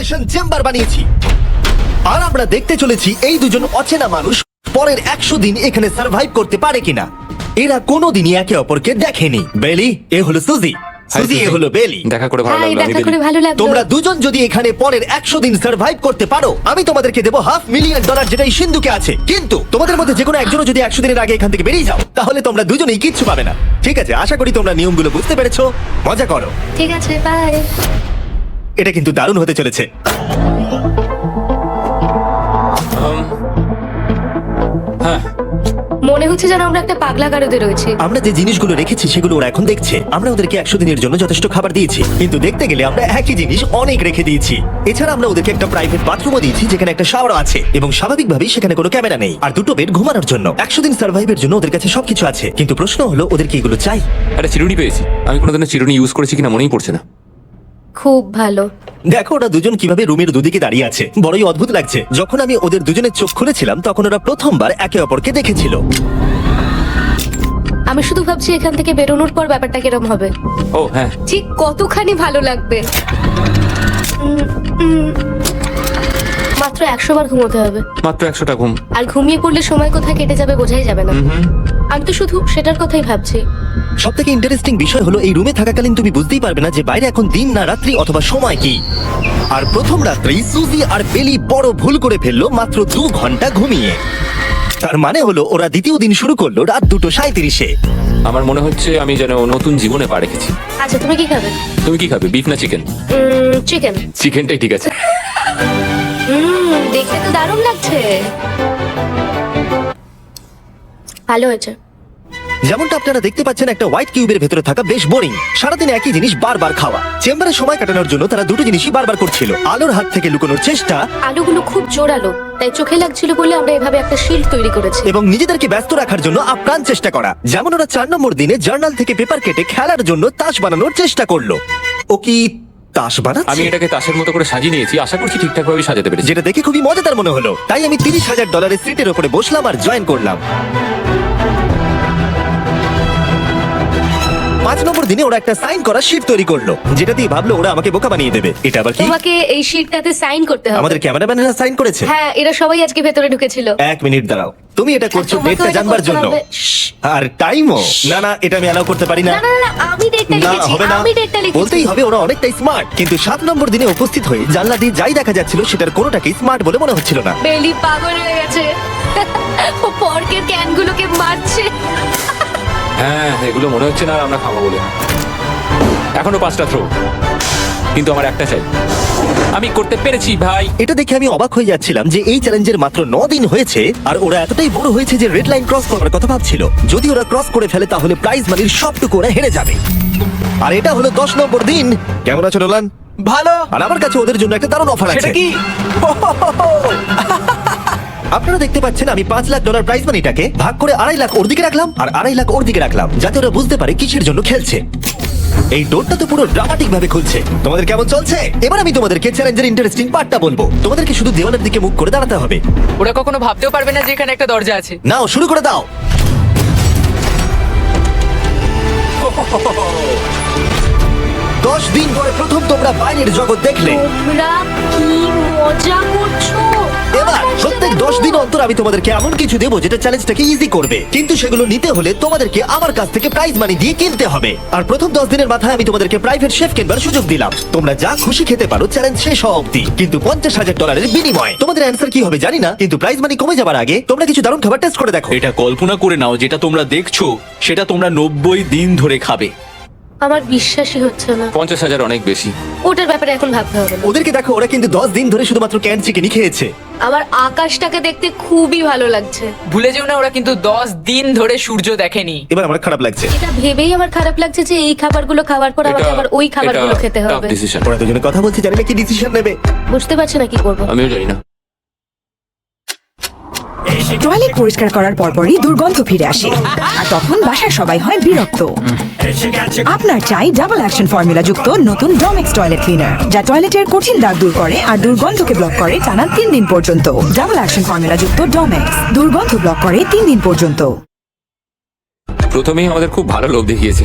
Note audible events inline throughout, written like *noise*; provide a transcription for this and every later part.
Isolation chamber বানিয়েছি। আর আমরা দেখতে চলেছি এই দুজন অচেনা মানুষ পরের একশো দিন এখানে সার্ভাইভ করতে পারে কিনা। এরা কোনোদিনই একে অপরকে দেখেনি। বেলি এ হলো সুজি। সুজি এ হলো বেলি। দেখা করে ভালো হাই লাগল আমি করে বেলি। ভালো লাগল। তোমরা দুজন যদি এখানে পরের একশো দিন সার্ভাইভ করতে পারো আমি তোমাদেরকে দেবো হাফ মিলিয়ন ডলার যেটা এই সিন্ধুকে আছে। কিন্তু তোমাদের মধ্যে যে কোনো একজনও যদি একশো দিনের আগে এখান থেকে বেরিয়ে যাও তাহলে তোমরা দুজনেই কিচ্ছু পাবে না। ঠিক আছে আশা করি তোমরা নিয়মগুলো বুঝতে পেরেছ। মজা করো। ঠিক আছে বাই এটা কিন্তু দারুণ হতে চলেছে। হ্যাঁ মনে হচ্ছে যেন আমরা একটা পাগলা গারদে রয়েছি। আমরা যে জিনিসগুলো রেখেছি সেগুলো ওরা এখন দেখছে। আমরা ওদেরকে একশো দিনের জন্য যথেষ্ট খাবার দিয়েছি। কিন্তু দেখতে গেলে আমরা একই জিনিস অনেক রেখে দিয়েছি। এছাড়া আমরা ওদেরকে একটা প্রাইভেট বাথরুমও দিয়েছি যেখানে একটা শাওয়ার আছে। এবং স্বাভাবিকভাবেই সেখানে কোনো ক্যামেরা নেই। আর দুটো বেড ঘুমানোর জন্য। একশো দিন সার্ভাইভের জন্য ওদের কাছে সবকিছু আছে। কিন্তু প্রশ্ন হলো ওদেরকে এগুলো চাই। একটা চিরুনি পেয়েছি। আমি কোনোদিনও চিরুনি ইউজ করেছি কিনা মনেই পড়ছে না। খুব ভালো। দেখো ওরা দুজন কীভাবে রুমের দুদিকে দাঁড়িয়ে আছে। বড়ই অদ্ভুত লাগছে। যখন আমি ওদের দুজনের চোখ খুলেছিলাম তখন ওরা প্রথমবার একে অপরকে দেখেছিল। আমি শুধু ভাবছি এখান থেকে বেরোনোর পর ব্যাপারটা কিরম হবে। ও হ্যাঁ। ঠিক কতখানি ভালো লাগবে। উম, উম, মাত্র একশো বার ঘুমোতে হবে। মাত্র একশোটা ঘুম। আর ঘুমিয়ে পড়লে সময় কোথায় কেটে যাবে বোঝাই যাবে না। আমি তো শুধু সেটার কথাই ভাবছি। সব থেকে ইন্টারেস্টিং বিষয় হলো এই রুমে থাকাকালীন তুমি বুঝতেই পারবে না যে বাইরে এখন দিন না রাত্রি অথবা সময় কি। আর প্রথম রাত্রেই সুজি আর বেলি বড় ভুল করে ফেলল মাত্র দু ঘণ্টা ঘুমিয়ে। তার মানে হলো ওরা দ্বিতীয় দিন শুরু করল রাত দুটো সাঁত্রিশে আমার মনে হচ্ছে আমি যেন নতুন জীবনে পা রেখেছি। আচ্ছা তুমি কি খাবে? তুমি কি খাবে? বিফ না চিকেন? চিকেন। চিকেনটাই ঠিক আছে। দেখতে তো দারুণ লাগছে। ভালো হয়েছে। যেমনটা আপনারা দেখতে পাচ্ছেন একটা হোয়াইট কিউবের ভেতরে থাকা বেশ বোরিং সারাদিন একই জিনিস বারবার খাওয়া। চেম্বারে সময় কাটানোর জন্য তারা দুটো জিনিসই বারবার করছিল। আলোর হাত থেকে লুকোনোর চেষ্টা আলুগুলো খুব জোরালো তাই চোখে লাগছিল বলে আমরা এভাবে একটা শিল্ড তৈরি করেছি। এবং নিজেদেরকে ব্যস্ত রাখার জন্য আপ্রাণ চেষ্টা করা। যেমন ওরা চার নম্বর দিনে জার্নাল থেকে পেপার কেটে খেলার জন্য তাস বানানোর চেষ্টা করল। ও কি তাস আমি এটাকে তাসের মতো করে সাজিয়ে নিয়েছি আশা করছি ঠিকঠাক ভাবে সাজাতে পেরেছি। যেটা দেখে খুবই মজাদার মনে হলো। তাই আমি তিরিশ হাজার ডলারের সিটের উপরে বসলাম আর জয়েন করলাম। পাঁচ নম্বর দিনে ওরা একটা সাইন করা শিট তৈরি করল। যেটা দিয়ে ভাবলো ওরা আমাকে বোকা বানিয়ে দেবে। এটা আবার কি? তোমাকে এই শিটটাতে সাইন করতে হবে। আমাদের ক্যামেরাম্যানেরা সাইন করেছে। হ্যাঁ এরা সবাই আজকে ভেতরে ঢুকেছিল। এক মিনিট দাঁড়াও। তুমি এটা করছ তোমাকেও ডেটটা এটা জানবার করতে জন্য। হবে। শ্শ্। আর টাইমও না না এটা আমি অ্যালাউ করতে পারি না না না না আমি ডেটটা না লিখেছি হবে না আমি ডেটটা লিখেছি বলতেই হবে ওরা অনেকটাই স্মার্ট কিন্তু সাত নম্বর দিনে উপস্থিত হয়ে জানলা দিয়ে যাই দেখা যাচ্ছিল সেটার কোনোটাকেই স্মার্ট বলে মনে হচ্ছিল না বেলি পাগল হয়ে গেছে ও পর্কের ক্যানগুলোকে মারছে হ্যাঁ এগুলো মনে হচ্ছে না আর আমরা খাব বলে। এখনও পাঁচটা থ্রো কিন্তু আমার একটা চাই। আমি করতে পেরেছি ভাই। এটা দেখে আমি অবাক হয়ে যাচ্ছিলাম যে এই চ্যালেঞ্জের মাত্র ন দিন হয়েছে আর ওরা এতটাই বড় হয়েছে যে রেড লাইন ক্রস করার কথা ভাবছিল। যদি ওরা ক্রস করে ফেলে তাহলে প্রাইজ মানির সবটুকু ওরা হেরে যাবে। আর এটা হলো দশ নম্বর দিন। কেমন আছো নোলান? ভালো। আর আমার কাছে ওদের জন্য একটা দারুণ অফার আছে। কি? *laughs* আপনারা দেখতে পাচ্ছেন আমি পাঁচ লাখ ডলার প্রাইজ মানিটাকে ভাগ করে আড়াই লাখ ওর দিকে রাখলাম আর আড়াই লাখ ওর দিকে রাখলাম যাতে ওরা বুঝতে পারে কিসের জন্য খেলছে। এই ডোরটা তো পুরো ড্রামাটিক ভাবে খুলছে। তোমাদের কেমন চলছে? এবার আমি তোমাদেরকে চ্যালেঞ্জের ইন্টারেস্টিং পার্টটা বলব। তোমাদেরকে শুধু দেওয়ালের দিকে মুখ করে দাঁড়াতে হবে। ওরা কখনো ভাবতেও পারবে না যে এখানে একটা দরজা আছে। নাও শুরু করে দাও। দশ দিন পরে প্রথম তোমরা বাইরের জগৎ দেখলে। তোমরা কি মজা করছ? এবার, প্রত্যেক দশ দিন অন্তর আমি তোমাদেরকে এমন কিছু দেবো যেটা চ্যালেঞ্জটাকে ইজি করবে। কিন্তু সেগুলো নিতে হলে তোমাদেরকে আমার কাছ থেকে প্রাইজ মানি দিয়ে কিনতে হবে। আর প্রথম দশ দিনের মাথায় আমি তোমাদেরকে প্রাইভেট শেফ কেনবার সুযোগ দিলাম। তোমরা যা খুশি খেতে পারো চ্যালেঞ্জ শেষ হওয়া অব্দি কিন্তু পঞ্চাশ হাজার ডলারের বিনিময়। তোমাদের অ্যান্সার কি হবে জানি না, কিন্তু প্রাইজ মানি কমে যাবার আগে তোমরা কিছু দারুণ খাবার টেস্ট করে দেখো। এটা কল্পনা করে নাও, যেটা তোমরা দেখছ, সেটা তোমরা নব্বই দিন ধরে খাবে। আমার বিশ্বাসই হচ্ছে না। পঞ্চাশ হাজার অনেক বেশি। ওটার ব্যাপারে এখন ভাবতে হবে না। ওদেরকে দেখো ওরা কিন্তু দশ দিন ধরে শুধুমাত্র ক্যান চিকেনই খেয়েছে। আমার আকাশটাকে দেখতে খুবই ভালো লাগছে। ভুলে যেও না ওরা কিন্তু দশ দিন ধরে সূর্য দেখেনি। এবার আমার খারাপ লাগছে। এটা ভেবেই আমার খারাপ লাগছে যে এই খাবারগুলো খাওয়ার পর আমাকে আবার ওই খাবারগুলো খেতে হবে। ডিসিশন ওরা দুজনে কথা বলছে জানি না কি ডিসিশন নেবে। বুঝতে পারছি না কি করব। আমিও জানি না। টয়লেট পরিষ্কার করার পরপরই দুর্গন্ধ ফিরে আসে। আর তখন বাসার সবাই হয় বিরক্ত। আপনার চাই ডাবল অ্যাকশন ফর্মুলা যুক্ত নতুন ডমেক্স টয়লেট ক্লিনার যা টয়লেটের কঠিন দাগ দূর করে আর দুর্গন্ধকে ব্লক করে টানা তিন দিন পর্যন্ত। ডাবল অ্যাকশন ফর্মুলা যুক্ত ডমেক্স দুর্গন্ধ ব্লক করে তিন দিন পর্যন্ত। প্রথমেই আমাদের খুব ভালো লোভ দেখিয়েছে।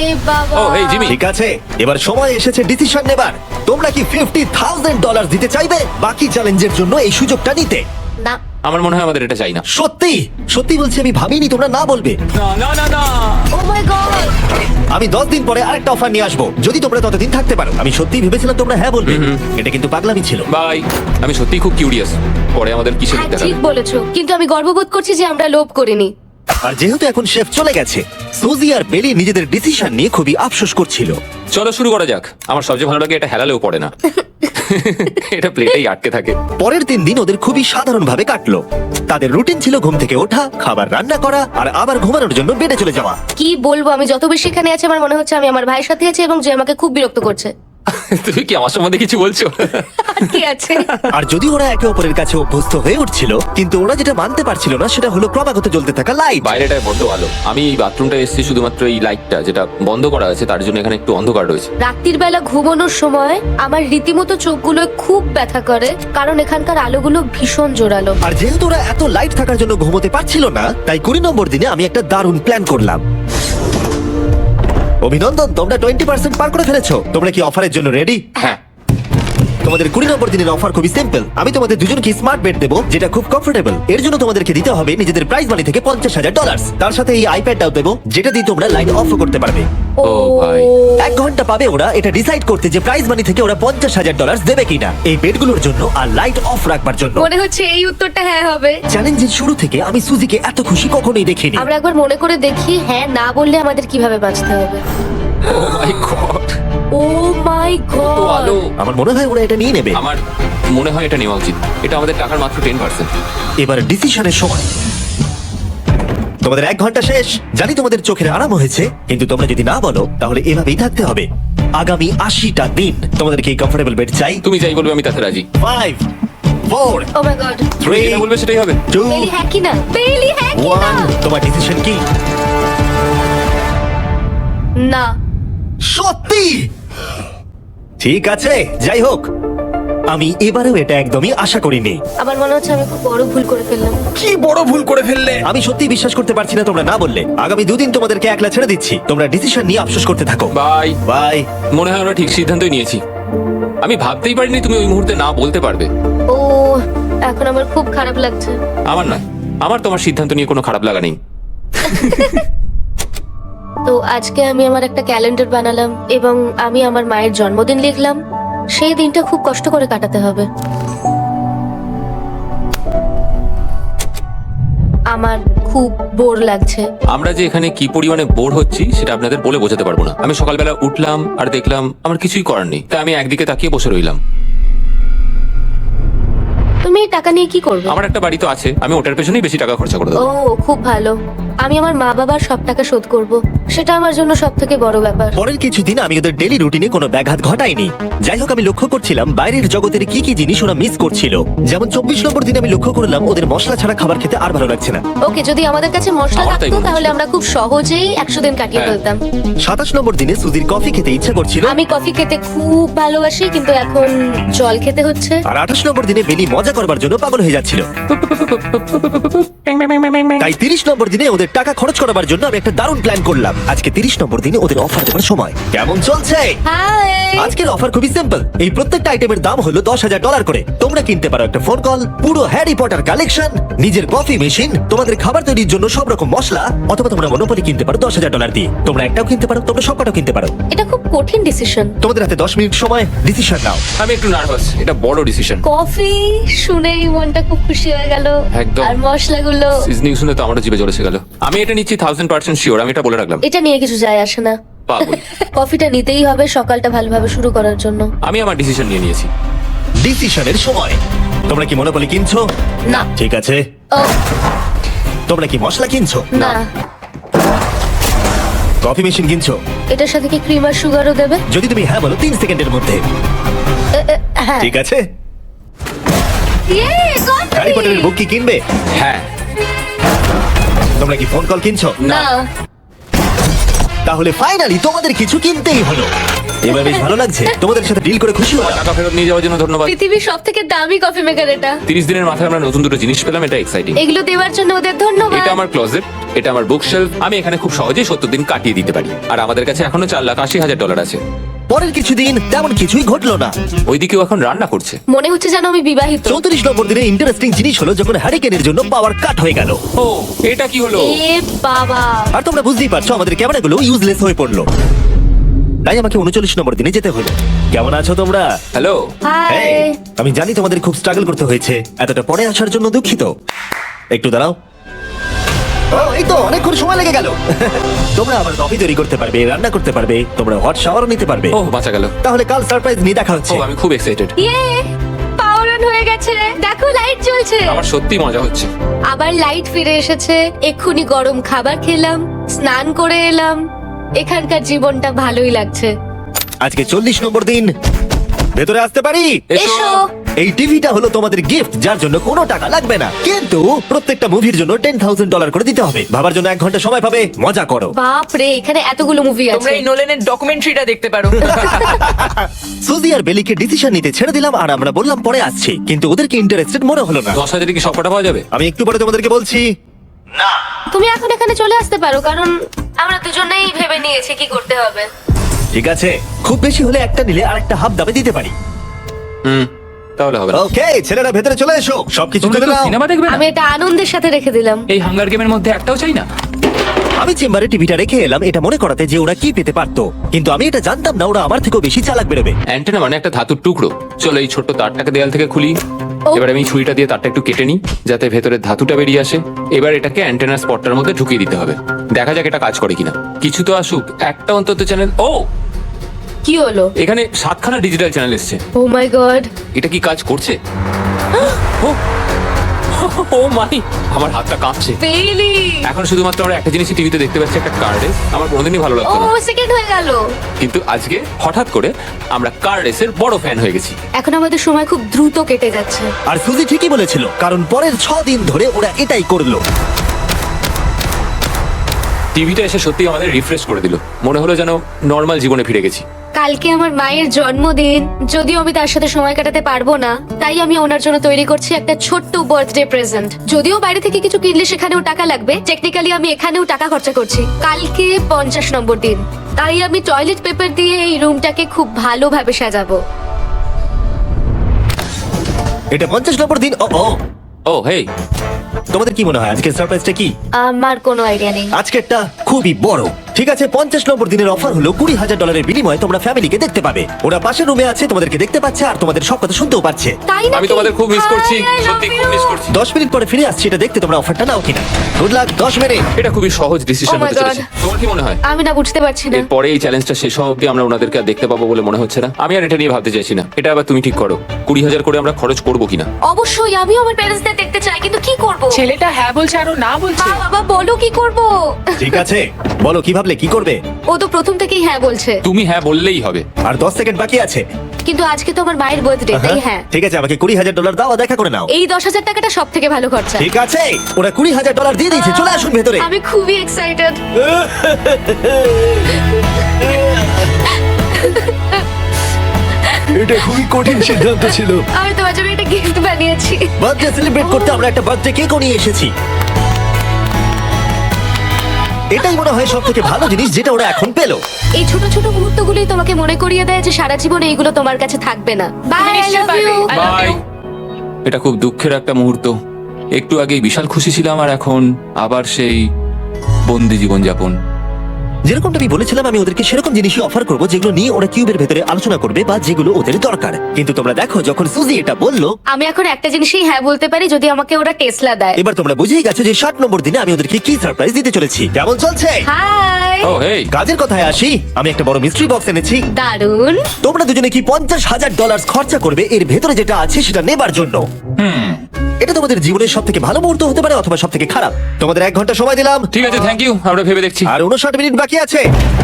এ বাবা। ও, এই জিমি। ঠিক আছে এবার সময় এসেছে ডিসিশন নেবার। তোমরা কি ফিফটি থাউজেন্ড ডলার দিতে চাইবে? বাকি চ্যালেঞ্জের জন্য এই সুযোগটা নিতে। আমার মনে হয় আমাদের এটা চাই না। সত্যি? সত্যি বলছি আমি ভাবিনি তোমরা না বলবে। না না না না। ও মাই গড আমি দশ দিন পরে আরেকটা অফার নিয়ে আসব। যদি তোমরা ততদিন থাকতে পারো আমি সত্যি ভেবেছিলাম তোমরা হ্যাঁ বলবে। এটা কিন্তু পাগলামি ছিল। ভাই আমি সত্যি খুব কিউরিয়াস পরে আমাদের কিছু হ্যাঁ ঠিক বলেছ। কিন্তু আমি গর্ববোধ করছি যে আমরা লোভ করিনি। আর যেহেতু এখন শেফ চলে গেছে সুজি আর বেলি নিজেদের ডিসিশন নিয়ে খুবই আফসোস করছিল। চলো শুরু করা যাক। আমার সবচেয়ে ভালো লাগে এটা হেলালেও পড়ে না। এটা প্লেটেই আটকে থাকে। পরের তিন দিন ওদের খুবই সাধারণ ভাবে কাটলো। তাদের রুটিন ছিল ঘুম থেকে ওঠা খাবার রান্না করা আর আবার ঘুমানোর জন্য বেডে চলে যাওয়া। কি বলব আমি যত বেশি এখানে আছি আমার মনে হচ্ছে আমি আমার ভাইয়ের সাথে আছি এবং যে আমাকে খুব বিরক্ত করছে। *laughs* তুমি কি আমার সম্বন্ধে কিছু বলছো? *laughs* আর কি আছে? আর যদি ওরা একে অপরের কাছে অভ্যস্ত হয়ে উঠছিল কিন্তু ওরা যেটা মানতে পারছিল না সেটা হলো ক্রমাগত জ্বলতে থাকা লাইট বাইরেটায় বড্ড আলো আমি এই বাথরুমটা এসেছি শুধুমাত্র এই লাইটটা যেটা বন্ধ করা আছে তার জন্য এখানে একটু অন্ধকার রয়েছে। রাত্রির বেলা ঘুমানোর সময় আমার রীতিমতো চোখগুলো খুব ব্যথা করে কারণ এখানকার আলোগুলো ভীষণ জোরালো। আর যেহেতু ওরা এত লাইট থাকার জন্য ঘুমোতে পারছিল না তাই কুড়ি নম্বর দিনে আমি একটা দারুণ প্ল্যান করলাম। অভিনন্দন তোমরা টোয়েন্টি পার্সেন্ট পার করে ফেলেছো। তোমরা কি অফারের জন্য রেডি হ্যাঁ। তোমাদের কুড়ি নম্বর দিনের অফার খুবই সিম্পল আমি তোমাদের দুজনকে স্মার্ট বেড দেবো যেটা খুব কমফোর্টেবল এর জন্য তোমাদেরকে দিতে হবে নিজেদের প্রাইস মানি থেকে পঞ্চাশ হাজার ডলার তার সাথে এই আইপ্যাডটাও দেবো যেটা দিয়ে তোমরা লাইট অফ করতে পারবে। ও ভাই। এক ঘণ্টা পাবে ওরা এটা ডিসাইড করতে যে প্রাইস মানি থেকে ওরা পঞ্চাশ হাজার ডলার দেবে কিনা এই বেডগুলোর জন্য আর লাইট অফ রাখবার জন্য। মনে হচ্ছে এই উত্তরটা হ্যাঁ হবে। চ্যালেঞ্জের শুরু থেকে আমি সুজিকে এত খুশি কখনোই দেখিনি। আমরা একবার মনে করে দেখি হ্যাঁ না বললে আমাদের কীভাবে বাঁচতে হবে? ও মাই গড ও মাই তো গড আলো। আমার মনে হয় ওরা এটা নিয়ে নেবে। আমার মনে হয় এটা নেওয়া উচিত। এটা আমাদের টাকার মাত্র টেন পার্সেন্ট এবার ডিসিশনের সময়। তোমাদের এক ঘণ্টা শেষ। জানি তোমাদের চোখের আরাম হয়েছে কিন্তু তোমরা যদি না বলো তাহলে এভাবেই থাকতে হবে। আগামী আশিটা দিন তোমাদেরকে এই কমফোর্টেবল বেড চাই? তুমি যাই বলবে আমি তাতে রাজি। Five four oh my god তুমি থ্রি যেটা বলবে সেটাই হবে। টু বেলি না বেলি কি ওয়ান তোমার ডিসিশন কি? না। সত্যি! ঠিক আছে যাই হোক। আমি এবারেও এটা একদমই আশা করিনি। আমার মনে হচ্ছে আমি খুব বড় ভুল করে ফেললাম। কি বড় ভুল করে ফেললে? আমি সত্যি বিশ্বাস করতে পারছি না তোমরা না বললে। আগামী দুদিন তোমাদেরকে একলা ছেড়ে দিচ্ছি। তোমরা ডিসিশন নিয়ে আফসোস করতে থাকো। বাই। বাই। মনে হয় আমরা ঠিক সিদ্ধান্তই নিয়েছি। আমি ভাবতেই পারিনি তুমি ওই মুহূর্তে না বলতে পারবে। ও এখন আমার খুব খারাপ লাগছে। আমার নয়। আমার তোমার সিদ্ধান্ত নিয়ে কোনো খারাপ লাগা নেই। *laughs* তো আজকে আমি আমার একটা ক্যালেন্ডার বানালাম এবং আমি আমার মায়ের জন্মদিন লিখলাম। সেই দিনটা খুব কষ্ট করে কাটাতে হবে। আমার খুব বোর লাগছে। আমরা যে এখানে কি পরিমাণে বোর হচ্ছি, সেটা আপনাদের বলে বোঝাতে পারব না। আমি সকালবেলা উঠলাম আর দেখলাম আমার কিছুই করার নেই। তাই আমি একদিকে তাকিয়ে বসে রইলাম। তুমি এই টাকা নিয়ে কি করবে? আমার একটা বাড়ি তো আছে আমি ওটার পেছনেই বেশি টাকা খরচা করে ও খুব ভালো। আমি আমার মা বাবার সব টাকা শোধ করব। সেটা আমার জন্য সব থেকে বড় ব্যাপার। পরের কিছুদিন আমি ওদের ডেলি রুটিনে কোনো ব্যাঘাত ঘটাইনি। যাই হোক আমি লক্ষ্য করছিলাম বাইরের জগতের কি কি জিনিস ওরা মিস করছিল। যেমন চব্বিশ নম্বর দিনে আমি লক্ষ্য করলাম ওদের মশলা ছাড়া খাবার খেতে আর ভালো লাগছে না। ওকে যদি আমাদের কাছে মশলা আমার তাই থাকতো মনে তাহলে হচ্ছে। আমরা খুব সহজেই একশো দিন কাটিয়ে হ্যাঁ। ফেলতাম। সাতাশ নম্বর দিনে সুজির কফি খেতে ইচ্ছা করছিল। আমি কফি খেতে খুব ভালোবাসি কিন্তু এখন জল খেতে হচ্ছে। আর আঠাশ নম্বর দিনে বেলি মজা করবার জন্য পাগল হয়ে যাচ্ছিল। তাই তিরিশ নম্বর দিনে ওদের টাকা খরচ করাবার জন্য আমি একটা দারুণ প্ল্যান করলাম। আজকে তিরিশ নম্বর দিনে ওদের অফার দেওয়ার সময়। কেমন চলছে? আজকের অফার খুবই সিম্পল এই প্রত্যেকটা আইটেমের দাম হলো দশ হাজার ডলার করে। তোমরা কিনতে পারো একটা ফোন কল পুরো হ্যারি পটার কালেকশন নিজের কফি মেশিন তোমাদের খাবার তৈরির জন্য সব রকম মশলা অথবা তোমরা মনোপলি কিনতে পারো দশ হাজার ডলার দিয়ে। তোমরা একটাও কিনতে পারো তোমরা সবকটাও কিনতে পারো। এটা খুব কঠিন ডিসিশন তোমাদের হাতে দশ মিনিট সময় ডিসিশন নাও। আমি একটু নার্ভাস এটা বড় ডিসিশন কফি শুনেই মনটা খুব খুশি হয়ে গেল। একদম। আর মশলাগুলো সিজনিং শুনে তো আমারও জিভে জল এসে গেল। আমি এটা নিচ্ছি থাউজেন্ড পার্সেন্ট শিওর আমি এটা বলে রাখলাম। এটা নিয়ে কিছু যায় আসে না। পাগল। *laughs* কফিটা নিতেই হবে সকালটা ভালোভাবে শুরু করার জন্য। আমি আমার ডিসিশন নিয়ে নিয়েছি। ডিসিশনের সময়। তোমরা কি মনোপলি কিনছো? না। ঠিক আছে। ও। তোমরা কি মশলা কিনছো? না। কফি মেশিন কিনছো? এটার সাথে কি ক্রিম আর সুগারও দেবে? যদি তুমি হ্যাঁ বলো তিন সেকেন্ডের মধ্যে। এ, এ, হ্যাঁ। ঠিক আছে। ইয়ে, coffee! হ্যারি পটারের বুক কি কিনবে? হ্যাঁ। তোমরা কি ফোন কল কিনছো? না। তাহলে ফাইনালি তোমাদের কিছু কিনতেই হলো। এবার বেশ ভালো লাগছে। তোমাদের সাথে ডিল করে খুশি হলাম। টাকা ফেরত নিয়ে যাওয়ার জন্য ধন্যবাদ। পৃথিবীর সব থেকে দামি কফি মেকার এটা। তিরিশ দিনের মাথায় আমরা নতুন দুটো জিনিস পেলাম এটা এক্সাইটিং এগুলো দেওয়ার জন্য ওদের ধন্যবাদ। এটা আমার ক্লোজেট এটা আমার বুকশেলফ আমি এখানে খুব সহজেই সত্তর দিন কাটিয়ে দিতে পারি। আর আমাদের কাছে এখনও চার লাখ আশি হাজার ডলার আছে। পরের কিছুদিন তেমন কিছুই ঘটলো না। ওইদিকেও এখন রান্না করছে। মনে হচ্ছে যেন আমি বিবাহিত। চৌত্রিশ নম্বর দিনে ইন্টারেস্টিং জিনিস হলো যখন হ্যারিকেনের জন্য পাওয়ার কাট হয়ে গেল। ও এটা কি হলো? এ বাবা। আর তোমরা বুঝতেই পারছ আমাদের ক্যামেরাগুলো ইউজলেস হয়ে পড়ল। তাই আমাকে উনচল্লিশ নম্বর দিনে যেতে হলো। কেমন আছো তোমরা? হ্যালো হাই Hey, আমি জানি তোমাদের খুব স্ট্রাগল করতে হয়েছে এতটা পরে আসার জন্য দুঃখিত। একটু দাঁড়াও। ও, এই তো অনেকক্ষণ সময় লেগে গেল। তোমরা আবার কফি তৈরি করতে পারবে রান্না করতে পারবে তোমরা হট শাওয়ারও নিতে পারবে। ও বাঁচা গেল। তাহলে কাল সারপ্রাইজ নিয়ে দেখা হচ্ছে। ও আমি খুব এক্সাইটেড ইয়ে হয়ে গেছে দেখো লাইট জ্বলছে। আমার সত্যি মজা হচ্ছে। আবার লাইট ফিরে এসেছে। এক্ষুনি গরম খাবার খেলাম স্নান করে এলাম। এখানকার জীবনটা ভালোই লাগছে। আজকে চল্লিশ নম্বর দিন। ভেতরে আসতে পারি? এসো। এই টিভিটা হলো তোমাদের গিফট যার জন্য কোনো টাকা লাগবে না। কিন্তু প্রত্যেকটা মুভির জন্য টেন থাউজেন্ড ডলার করে দিতে হবে। ভাবার জন্য এক ঘণ্টা সময় পাবে মজা করো। বাপ রে এখানে এতগুলো মুভি তোমরা আছে। এই নোলেনের ডকুমেন্টারিটা দেখতে পারো। *laughs* সুজি আর বেলিকে ডিসিশন নিতে ছেড়ে দিলাম আর আমরা বললাম পরে আসছি। কিন্তু ওদেরকে ইন্টারেস্টেড মনে হলো না। দশ হাজারে কি সবকটা পাওয়া যাবে? আমি একটু পরে তোমাদেরকে বলছি। তুমি এখন এখানে চলে আসতে পারো কারণ আমরা দুজনেই ভেবে নিয়েছি কি করতে হবে। ঠিক আছে। খুব বেশি হলে একটা নিলে আর একটা হাফ দামে দিতে পারি। হুম। তাহলে হবে না। ওকে ছেলেরা ভেতরে চলে এসো। সবকিছু তোমরা তুলে তো নাও। সিনেমা দেখবে না? আমি এটা আনন্দের সাথে রেখে দিলাম। এই হাঙ্গার গেমের মধ্যে একটাও চাই না? আমি চেম্বারে টিভিটা রেখে এলাম এটা মনে করাতে যে ওরা কি পেতে পারতো। কিন্তু আমি এটা জানতাম না ওরা আমার থেকেও বেশি চালাক বেরোবে। অ্যান্টেনা মানে একটা ধাতুর টুকরো। চলো এই ছোট্ট তারটাকে দেয়াল থেকে খুলি। ও। এবার আমি ছুরিটা দিয়ে তারটা একটু কেটে নিই যাতে ভেতরে ধাতুটা বেরিয়ে আসে। এবার এটাকে অ্যান্টেনার স্পটটার মধ্যে ঢুকিয়ে দিতে হবে। দেখা যাক এটা কাজ করে কিনা। কিছু তো আসুক। একটা অন্তত চ্যানেল ও! কি হলো? এখানে সাতখানা ডিজিটাল চ্যানেল এসছে। ও মাই গড এটা কি কাজ করছে? ও ও মাই আমার হাতটা কাঁপছে। বেইলি এখন শুধুমাত্র আমরা একটা জিনিসই টিভিতে দেখতে পাচ্ছি একটা কার রেস আমার কোনোদিনই ভালো ও লাগতো না সেকেন্ড হয়ে গেল। কিন্তু আজকে হঠাৎ করে আমরা কার রেসের বড় ফ্যান হয়ে গেছি। এখন আমাদের সময় খুব দ্রুত কেটে যাচ্ছে। আর সুজি ঠিকই বলেছিল কারণ পরের ছ দিন ধরে ওরা এটাই করল। টিভিটা এসে সত্যি আমাদের রিফ্রেশ করে দিল। মনে হলো যেন নর্মাল জীবনে ফিরে গেছি। কালকে আমার মায়ের জন্মদিন। যদিও আমি তার সাথে সময় কাটাতে পারব না তাই আমি ওনার জন্য তৈরি করছি একটা ছোট্ট বার্থডে প্রেজেন্ট যদিও বাইরে থেকে কিছু কিনলে সেখানেও টাকা লাগবে টেকনিক্যালি আমি এখানেও টাকা খরচা করছি। কালকে পঞ্চাশ নম্বর দিন। তাই আমি টয়লেট পেপার দিয়ে এই রুমটাকে খুব ভালোভাবে সাজাবো। এটা পঞ্চাশ নম্বর দিন ও ও। ও হেই। তোমাদের কি মনে হয় আজকের সারপ্রাইজটা কি? আমার কোনো আইডিয়া নেই। আজকেরটা খুবই বড়। ঠিক আছে পঞ্চাশ নম্বর দিনের অফার হলো কুড়ি হাজার ডলারের বিনিময়ে তোমরা ফ্যামিলিকে দেখতে পাবে। ওরা পাশের রুমে আছে তোমাদেরকে দেখতে পাচ্ছে আর তোমাদের সব কথা শুনতেও পাচ্ছে তাই না আমি তোমাদের খুব মিস করছি সত্যি খুব মিস করছি। দশ মিনিট পরে ফিরে আসছি এটা দেখতে তোমরা অফারটা নাও কিনা। গুড লাক দশ মিনিট। এটা খুবই সহজ ডিসিশন Oh my হতে চলেছে। তোমার কি মনে হয়? আমি না বুঝতে পারছি না। এরপরে এই চ্যালেঞ্জটা শেষ হওয়া অব্দি আমরা ওনাদেরকে আর দেখতে পাবো বলে মনে হচ্ছে না। আমি আর এটা নিয়ে ভাবতে চাইছি না। এটা আবার তুমি ঠিক করো। কুড়ি হাজার করে আমরা খরচ করব কিনা? অবশ্যই আমিও আমার প্যারেন্টসদের দেখতে চাই কিন্তু কি করব? ছেলেটা হ্যাঁ বলছে আরও না বলছে? মা বাবা বলো কি করব? ঠিক আছে বলো কি ভাবলে কি করবে? ও তো প্রথম থেকেই হ্যাঁ বলছে। তুমি হ্যাঁ বললেই হবে। আর দশ সেকেন্ড বাকি আছে। কিন্তু আজকে তো আমার মায়ের বার্থডে তাই হ্যাঁ। ঠিক আছে আমাকে কুড়ি হাজার ডলার দাও আর দেখা করে নাও। এই দশ হাজার টাকাটা সব থেকে ভালো খরচা। ঠিক আছে ওরা কুড়ি হাজার ডলার দিয়ে দিয়েছে চলে আসুন ভেতরে। আমি খুবই এক্সাইটেড এটা খুবই কঠিন সিদ্ধান্ত ছিল। আমি তোমার জন্য একটা গিফট বানিয়েছি। বার্থডে সেলিব্রেট করতে আমরা একটা বার্থডে কেকও নিয়ে এসেছি। এটাই মনে হয় সব থেকে ভালো জিনিস যেটা ওরা এখন পেল। এই ছোট ছোট মুহূর্তগুলোই তোমাকে মনে করিয়ে দেয় যে সারা জীবন এইগুলো তোমার কাছে থাকবে না। Bye I love you bye এটা খুব দুঃখের একটা মুহূর্ত। একটু আগেই বিশাল খুশি ছিলাম আর এখন আবার সেই বন্দি জীবনযাপন। যেরকমটা আমি বলেছিলাম আমি ওদেরকে সেরকম জিনিসই অফার করব যেগুলো নিয়ে ওরা কিউবের ভেতরে আলোচনা করবে বা যেগুলো ওদের দরকার। কিন্তু তোমরা দেখো যখন সুজি এটা বলল আমি এখন একটা জিনিসই হ্যাঁ বলতে পারি যদি আমাকে ওরা টেসলা দেয়। এবার তোমরা বুঝেই গেছো যে ষাট নম্বর দিনে আমি ওদেরকে কি সারপ্রাইজ দিতে চলেছি। কেমন চলছে? হাই ও হেই কাজের কথায় আসি আমি একটা বড় মিস্ট্রি বক্স এনেছি। দারুণ তোমরা দুজনে কি পঞ্চাশ হাজার ডলার খরচা করবে? এর ভেতরে যেটা আছে সেটা নেবার জন্য। এটা তোমাদের জীবনের সব থেকে ভালো মুহূর্ত হতে পারে অথবা সব থেকে খারাপ। তোমাদের এক ঘণ্টা সময় দিলাম। ঠিক আছে থ্যাংক ইউ আমরা ভেবে দেখছি। আর উনষাট মিনিট বাকি আছে।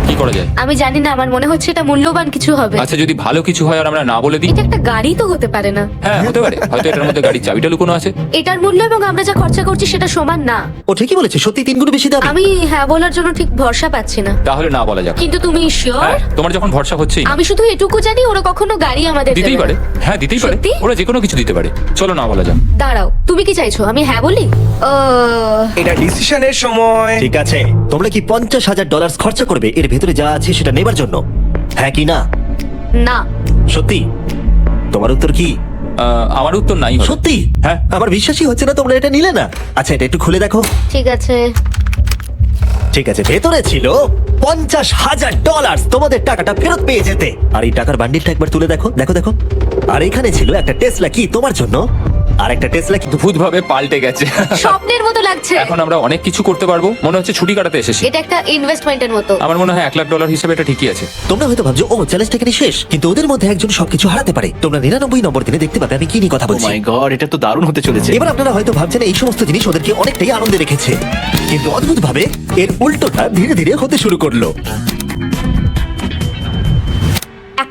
কি করা যায়? আমি জানি না আমার মনে হচ্ছে এটা মূল্যবান কিছু হবে। আচ্ছা যদি ভালো কিছু হয় আর আমরা না বলে দিই? এটা একটা গাড়ি তো হতে পারে না। হ্যাঁ হতে পারে। হয়তো এটার মধ্যে গাড়ির চাবিটা লুকোনো আছে। এটার মূল্য এবং আমরা যা খরচা করছি সেটা সমান না। ও ঠিকই বলেছে সত্যি তিন গুণ বেশি দাম। আমি হ্যাঁ বলার জন্য ঠিক ভরসা পাচ্ছি না। তাহলে না বলা যাক। কিন্তু তুমি শিওর হ্যাঁ তোমার যখন ভরসা হচ্ছেই। না, আমি শুধু এটুকু জানি ওরা কখনো গাড়ি আমাদের দিতেই দেবে পারে। হ্যাঁ দিতেই পারে। সত্যি? ওরা যে কোনো কিছু দিতে পারে। চলো না বলা যাক। দাঁড়াও তুমি কি চাইছো? আমি হ্যাঁ বলি? আহ, এটা ডিসিশনের সময়। ঠিক আছে। তোমরা কি পঞ্চাশ হাজার ডলার খরচা করবে? এর ভেতরে যা আছে সেটা নেবার জন্য। হ্যাঁ কি না? না। সত্যি? তোমার উত্তর কি? আহ, আমার উত্তর নাই হবে। সত্যি? হ্যাঁ। আমার বিশ্বাসই হচ্ছে না তোমরা এটা নিলে না। আচ্ছা এটা একটু খুলে দেখো। ঠিক আছে। ঠিক আছে, ভেতরে ছিল পঞ্চাশ হাজার ডলার তোমাদের টাকাটা ফেরত পেয়ে যেতে। আর এই টাকার বান্ডিলটা একবার তুলে দেখো দেখো দেখো। আর এখানে ছিল একটা টেসলা কি, তোমার জন্য? আর একটা টেসলা কি অদ্ভুত ভাবে পাল্টে গেছে। স্বপ্নের মতো লাগছে। এখন আমরা অনেক কিছু করতে পারব। মনে হচ্ছে ছুটি কাটাতে এসেছি। এটা একটা ইনভেস্টমেন্টের মতো। আমার মনে হয় এক লাখ ডলার হিসেবে এটা ঠিকই আছে। তোমরা হয়তো ভাবছ ও চ্যালেঞ্জটা এখানে শেষ। কিন্তু ওদের মধ্যে একজন সবকিছু হারাতে পারে। তোমরা নিরানব্বই নম্বর দিনে দেখতে পাবে আমি কি নিয়ে কথা ও বলছি। মাই গড এটা তো দারুণ হতে চলেছে। এবার আপনারা হয়তো ভাবছেন এই সমস্ত জিনিস ওদেরকে অনেকটাই আনন্দে রেখেছে। কিন্তু অদ্ভুত ভাবে এর উল্টোটা ধীরে ধীরে হতে শুরু করল।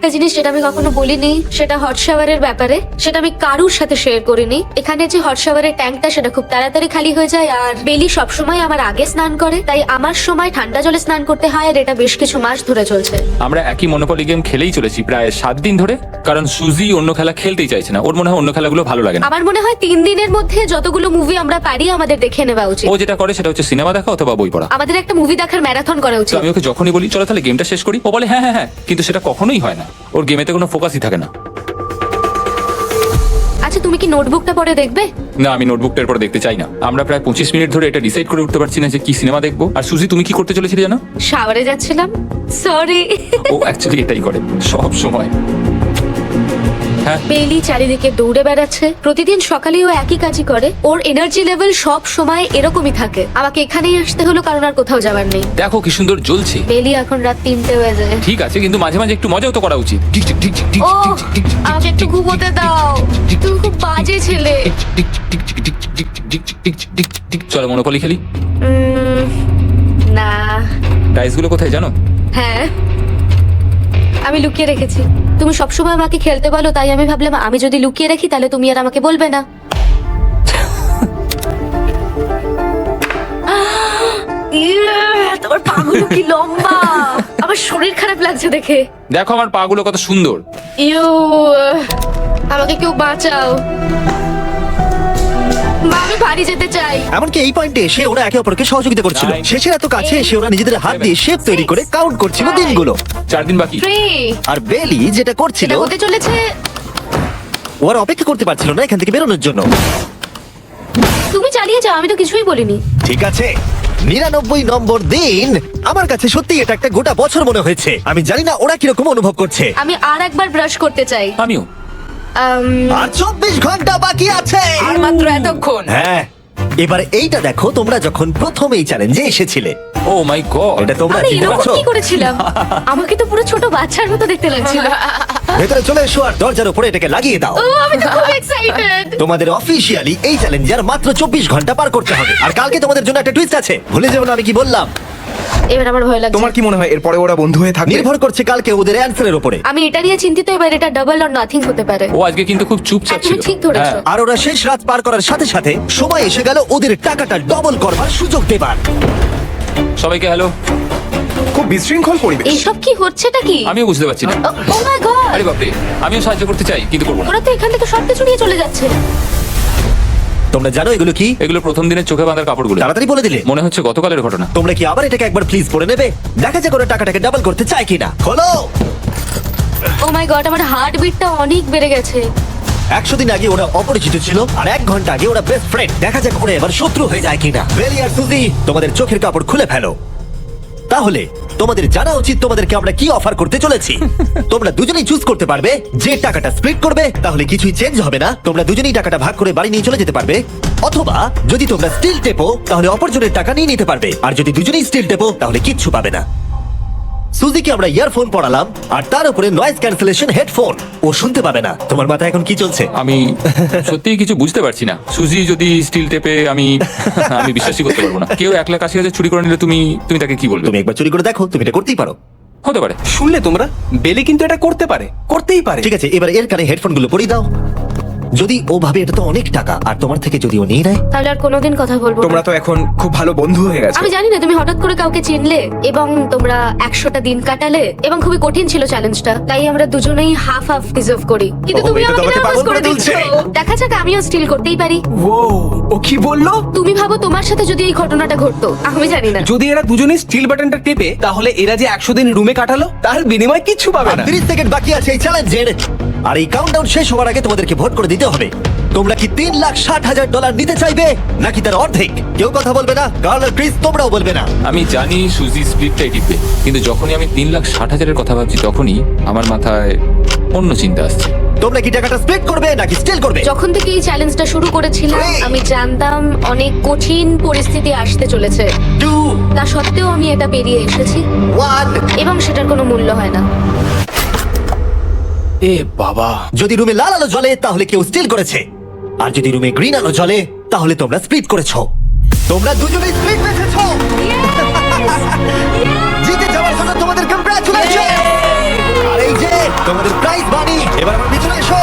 একটা জিনিস যেটা আমি কখনো বলিনি সেটা হট শাওয়ারের ব্যাপারে। সেটা আমি কারুর সাথে শেয়ার করিনি। এখানে যে হট শাওয়ারের ট্যাঙ্কটা সেটা খুব তাড়াতাড়ি খালি হয়ে যায় আর বেলি সবসময় আমার আগে স্নান করে। তাই আমার সময় ঠান্ডা জলে স্নান করতে হয় আর এটা বেশ কিছু মাস ধরে চলছে। আমরা একই মনোপলি গেম খেলেই চলেছি প্রায় সাত দিন ধরে কারণ সুজি অন্য খেলা খেলতেই চাইছে না। ওর মনে হয় অন্য খেলাগুলো ভালো লাগে না। আমার মনে হয় তিন দিনের মধ্যে যতগুলো মুভি আমরা পারি আমাদের দেখে নেওয়া উচিত। ও যেটা করে সেটা হচ্ছে সিনেমা দেখা অথবা বই পড়া। আমাদের একটা মুভি দেখার ম্যারাথন করা তো উচিত আমি ওকে যখনই বলি চলো তাহলে গেমটা শেষ করি। ও বলে হ্যাঁ হ্যাঁ হ্যাঁ। কিন্তু সেটা কখনোই হয় না। ওর গেমেতে কোনো ফোকাসই থাকে না। আচ্ছা তুমি কি নোটবুকটা পরে দেখবে? না আমি নোটবুকটার পরে দেখতে চাই না। আমরা প্রায় পঁচিশ মিনিট ধরে এটা ডিসাইড করে উঠতে পারছি না যে কি সিনেমা দেখব। আর সুজি তুমি কি করতে চলেছিলে জানো? শাওয়ারে যাচ্ছিলাম। সরি ও অ্যাকচুয়ালি এটাই করে সব সময়। হ্যাঁ বেলি চারিদিকে দৌড়ে বেড়াচ্ছে প্রতিদিন সকালে ও একই কাজই করে ওর এনার্জি লেভেল সব সময় এরকমই থাকে আমাকে এখানেই আসতে হলো কারণ আর কোথাও যাবার নেই দেখো কি সুন্দর জ্বলছে বেলি এখন রাত তিনটে বাজে ঠিক আছে কিন্তু মাঝে মাঝে একটু মজাও তো করা উচিত ও আমাকে একটু ঘুমোতে দাও তুমি খুব বাজে ছেলে চলো মনোপলি খেলি উম, না প্রাইসগুলো কোথায় জানো হ্যাঁ আমি লুকিয়ে রেখেছি। তুমি সবসময় আমাকে খেলতে বলো তাই আমি ভাবলাম আমি যদি লুকিয়ে রাখি তাহলে তুমি আর আমাকে বলবে না। ইয়ে, তোমার পাগুলো কি লম্বা? আমার শরীর খারাপ লাগছে দেখে। দেখো আমার পাগুলো কত সুন্দর। ইউ আমাকে কেউ বাঁচাও। আমি বাড়ি যেতে চাই। এমনকি এই পয়েন্টে এসে ওরা একে অপরকে সহযোগিতা করছিল। শেষের এত কাছে এসে ওরা নিজেদের হাত দিয়ে শেপ তৈরি করে কাউন্ট করছিল দিনগুলো। চার দিন বাকি। থ্রি আর বেলি যেটা করছিল এটা হতে চলেছে। ওরা অপেক্ষা করতে পারছিল না এখান থেকে বেরোনোর জন্য। তুমি চালিয়ে যাও আমি তো কিছুই বলিনি। ঠিক আছে। নিরানব্বই নম্বর দিন আমার কাছে সত্যি এটা একটা গোটা বছর মনে হয়েছে। আমি জানি না ওরা কীরকম অনুভব করছে। আমি আর একবার ব্রাশ করতে চাই। আমিও। আম, আর চব্বিশ ঘণ্টা বাকি আছে। আর মাত্র এতক্ষণ। হ্যাঁ এবার এইটা দেখো তোমরা যখন প্রথম এই চ্যালেঞ্জে এসেছিলে। Oh my god. এটা তোমরা আরে চিনতে এরকম পারছ? কি করেছিলাম? *laughs* আমাকে তো পুরো ছোট বাচ্চার মতো দেখতে লাগছিল। ভেতরে চলে এসো আর দরজার উপরে এটাকে লাগিয়ে দাও। ও আমি তো খুব এক্সাইটেড তোমাদের অফিসিয়ালি এই চ্যালেঞ্জার মাত্র চব্বিশ ঘণ্টা পার করতে হবে। আর কালকে তোমাদের জন্য একটা টুইস্ট আছে। ভুলে যাব না আমি কি বললাম। এবার আমার ভয় লাগছে। তোমার কি মনে হয় এরপরে ওরা বন্ধু হয়ে থাকবে? নির্ভর করছে কালকে ওদের অ্যান্সারের উপরে। আমি এটা নিয়ে চিন্তিত এবার এটা ডাবল অর নাথিং হতে পারে। ও আজকে কিন্তু খুব চুপচাপ ছিল। ঠিক ধরেছো। হ্যাঁ। আর ওরা শেষ রাত পার করার সাথে সাথে সময় এসে গেল ওদের টাকাটা ডবল করবার সুযোগ দেবার। সবাইকে হ্যালো খুব বিশৃঙ্খল পরিবেশ। এইসব কি হচ্ছেটা কি? আমিও বুঝতে পারছি না। ও মাই গড আরে বাপরে আমিও সাহায্য করতে চাই কিন্তু করব না। ওরা তো এখান থেকে সব কিছু নিয়ে চলে যাচ্ছে। তোমরা জানো এগুলো কি? এগুলো প্রথম দিনের চোখে বাঁধার কাপড়গুলো। তাড়াতাড়ি বলে দিলে। মনে হচ্ছে গতকালের ঘটনা। তোমরা কি আবার এটাকে একবার প্লিজ পড়ে নেবে? দেখা যাক ওরা টাকাটাকে ডাবল করতে চায় কিনা। হলো ও মাই গড আমার হার্ট বিটটা অনেক বেড়ে গেছে। একশো দিন আগে ওরা অপরিচিত ছিল আর এক ঘণ্টা আগে ওরা বেস্ট ফ্রেন্ড দেখা যাক ওরা এবার শত্রু হয়ে যায় কিনা। বেরিয়ার সুজি তোমাদের চোখের কাপড় খুলে ফেলো। তাহলে তোমাদের জানা উচিত তোমাদেরকে আমরা কি অফার করতে চলেছি। *laughs* তোমরা দুজনেই চুজ করতে পারবে যে টাকাটা স্প্লিট করবে তাহলে কিছুই চেঞ্জ হবে না। তোমরা দুজনেই টাকাটা ভাগ করে বাড়ি নিয়ে চলে যেতে পারবে। অথবা যদি তোমরা স্টিল টেপো তাহলে অপরজনের টাকা নিয়ে নিতে পারবে। আর যদি দুজনেই স্টিল টেপো তাহলে কিচ্ছু পাবে না। সুজিকে আমরা ইয়ারফোন পড়ালাম আর তার উপরে নয়েজ ক্যান্সেলেশন হেডফোন ও শুনতে পাবে না। তোমার মাথায় এখন কি চলছে? আমি সত্যি কিছু বুঝতে পারছি না। সুজি যদি স্টিল টেপে আমি আমি বিশ্বাসই করতে পারব না। কেউ এক লাখ আশি হাজার চুরি করে নিলে তুমি তুমি তাকে কি বলবে? তুমি একবার চুরি করে দেখো তুমি এটা করতেই পারো। হতে পারে। শুনলে তোমরা? বেলি কিন্তু এটা করতে পারে। করতেই পারে। ঠিক আছে এবার এর কানে হেডফোনগুলো পরিয়ে দাও। যদি ও ভাবে এটা তো অনেক টাকা আর তোমার থেকে যদি ও নিয়ে নেয়? তাহলে আর কোনোদিন কথা বলব তোমরা তো এখন খুব ভালো বন্ধু হয়ে গেছো। আমি জানি না তুমি হঠাৎ করে কাউকে চিনলে এবং তোমরা একশোটা দিন কাটালে এবং খুবই কঠিন ছিল চ্যালেঞ্জটা তাই আমরা দুজনেই হাফ হাফ ডিজার্ভ করি। কিন্তু ও, তুমি এটা তো আমাকে আমাকে নার্ভাস পাগল করে করে দিচ্ছ। তুলছে। দেখা যাক আমিও স্টিল করতেই পারি। ও ও কি বলল? তুমি ভাবো তোমার সাথে যদি এই ঘটনাটা ঘটতো আমি জানি না। যদি এরা দুজনেই স্টিল বাটনটা টেপে তাহলে এরা যে একশো দিন রুমে কাটালো তার বিনিময়ে কিচ্ছু পাবে না। 30 সেকেন্ড বাকি আছে এই চ্যালেঞ্জের আর এই কাউন্টডাউন শেষ হওয়ার আগে তোমাদেরকে ভোট করে দিতে হবে। তোমরা কি তিন লাখ ষাট হাজার ডলার নিতে চাইবে? নাকি তার অর্ধেক? কেউ কথা বলবে না? কার্ল আর ক্রিস তোমরাও বলবে না। আমি জানি সুজি স্প্লিটটাই টিপবে কিন্তু যখনই আমি তিন লাখ ষাট হাজারের কথা ভাবছি তখনই আমার মাথায় অন্য চিন্তা আসছে। তোমরা কি টাকাটা স্প্লিট করবে নাকি স্টিল করবে? যখন থেকে এই চ্যালেঞ্জটা শুরু করেছিলাম আমি জানতাম অনেক কঠিন পরিস্থিতি আসতে চলেছে। টু তা সত্ত্বেও আমি এটা পেরিয়ে এসেছি। ওয়ান এবং সেটার কোনো মূল্য হয় না। এ বাবা। যদি রুমে লাল আলো জ্বলে তাহলে কেউ স্টিল করেছে। আর যদি রুমে গ্রিন আলো জ্বলে তাহলে তোমরা স্প্লিট করেছ। তোমরা দুজনে স্প্লিট বেঁচেছো জিতে যাওয়ার জন্য তোমাদের কংগ্রাচুলেশন আর এই যে তোমাদের প্রাইজ বানি এবার আমার পিছনে এসো।